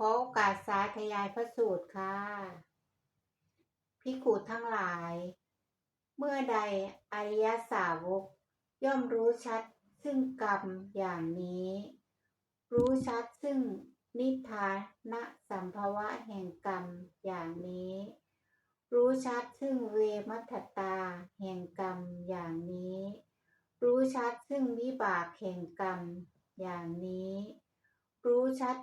ขอโอกาสสาธยายพระสูตรค่ะพิกุทั้งหลาย เมื่อใดอริยสาวก ย่อมรู้ชัดซึ่งกรรมอย่างนี้ รู้ชัดซึ่งนิทานะสัมภวะแห่งกรรมอย่างนี้ รู้ชัดซึ่งเวมัตตาแห่งกรรมอย่างนี้ รู้ชัดซึ่งวิบากแห่งกรรมอย่างนี้ รู้ชัด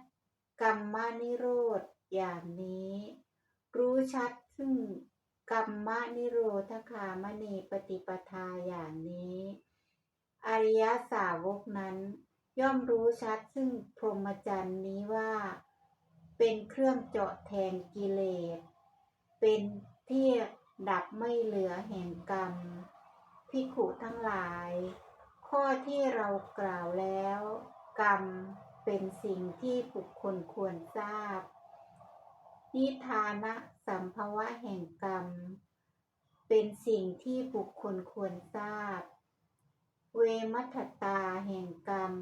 กรรมนิโรธอย่างนี้ รู้ชัดซึ่งกรรมนิโรธคามณีปฏิปทาอย่างนี้ อริยสาวกนั้นย่อมรู้ชัดซึ่งพรหมจรรย์นี้ว่า เป็นเครื่องเจาะแทงกิเลส เป็นเที่ดับไม่เหลือแห่งกรรมพิขุทั้งหลาย ข้อที่เรากล่าวแล้ว กรรม เป็นสิ่งที่บุคคลควรทราบ นิทานะสัมภวะแห่งกรรม เป็นสิ่งที่บุคคลควรทราบ เวมัตตาแห่งกรรม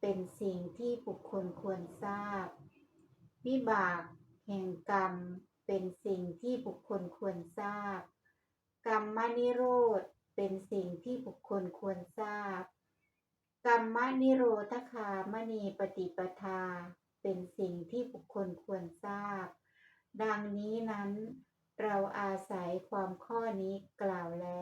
เป็นสิ่งที่บุคคลควรทราบ วิบากแห่งกรรม เป็นสิ่งที่บุคคลควรทราบ กรรมนิโรธ เป็นสิ่งที่บุคคลควรทราบ กรรมนิโรธคามณีปฏิปทา เป็นสิ่งที่บุคคลควรทราบ ดังนี้นั้น เราอาศัยความข้อนี้กล่าวแล้ว